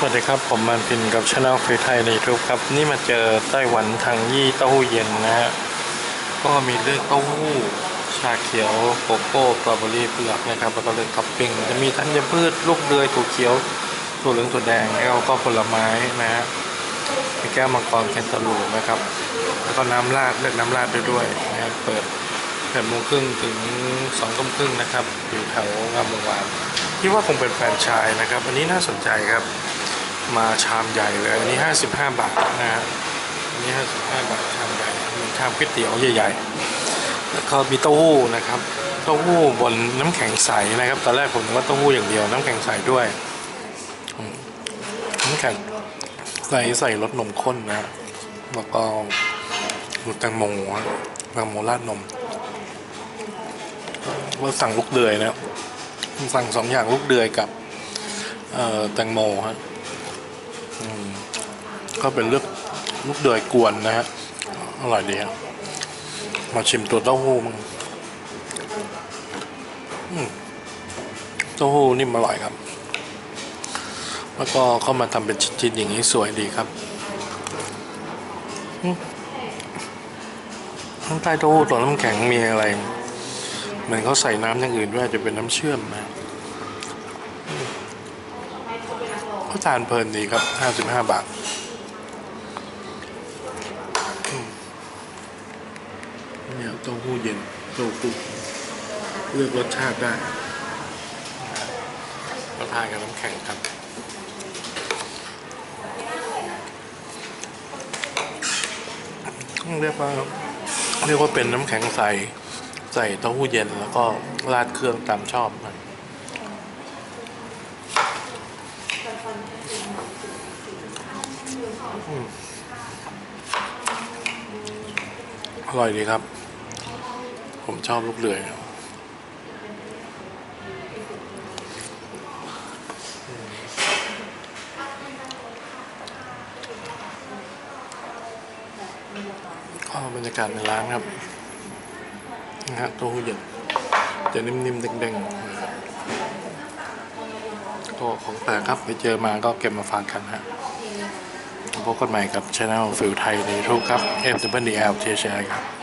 สวัสดีครับ ผมมันพินกับช anel ฟรีไทยในทุกครับ นี่มาเจอไต้หวันทางยี่เต้าหู้เย็นนะฮะ ก็มีเลือกเต้าหู้ ชาเขียวโกโก้สตรอเบอรี่เปลือกนะครับ แล้วก็เลือกท็อปปิ้ง จะมีธัญพืช ลูกเดือยถั่วเขียวถั่วเหลืองถั่วแดง แล้วก็ผลไม้นะฮะ มีแก้วมังกรแคนตาลูปนะครับ แล้วก็น้ำราดเลือกน้ำราดด้วยด้วยนะฮะเปิดแปดโมงครึ่งถึงสองทุ่มครึ่งนะครับ อยู่แถวงามวงวานคิดว่าคงเป็นแฟรนไชส์นะครับ อันนี้น่าสนใจครับ มาชามใหญ่เลย อันนี้ 55 บาทนะฮะอันนี้ 55 บาทชามใหญ่เหมือนชามก๋วยเตี๋ยวใหญ่ๆแล้วก็มีเต้าหู้นะครับเต้าหู้บนน้ำแข็งใสนะครับตอนแรกผมว่าเต้าหู้อย่างเดียวน้ำแข็งใสด้วยน้ำแข็งใสใส่รสนมข้นนะฮะแล้วก็รสแตงโมแตงโมราดนมว่าสั่งลูกเดือยนะสั่งสองอย่างลูกเดือยกับแตงโมฮะอืม ก็เป็นเลือกลูกเดือยกวนนะฮะ อร่อยดีครับมาชิมตัวเต้าหู้มั้งเต้าหู้นิ่มอร่อยครับ แล้วก็เข้ามาทำเป็นชิ้นๆอย่างนี้สวยดีครับข้างใต้เต้าหู้ตัวน้ำแข็งมีอะไร เหมือนเขาใส่น้ำอย่างอื่นด้วยจจะเป็นน้ำเชื่อมนะ ก็ทานเพลินดีครับ55บาทอืมเนี่ยเต้าหู้เย็นเต้าหู้เลือกรสชาติได้ก็ทานกับน้ำแข็งครับเรียกว่าเรียกว่าเป็นน้ำแข็งใสใส่เต้าหู้เย็นแล้วก็ราดเครื่องตามชอบนะ อร่อยดีครับ ผมชอบลูกเดือยก็บรรยากาศในร้านครับ นะฮะตัวหูเย็นจะนิ่มๆเด้งๆ นะครับก็ของแต่ครับไปเจอมาก็เก็บมาฟังกันฮะพบกันใหม่กับช anel ฟิลไทยในทุกครับ F W D L T H ครับ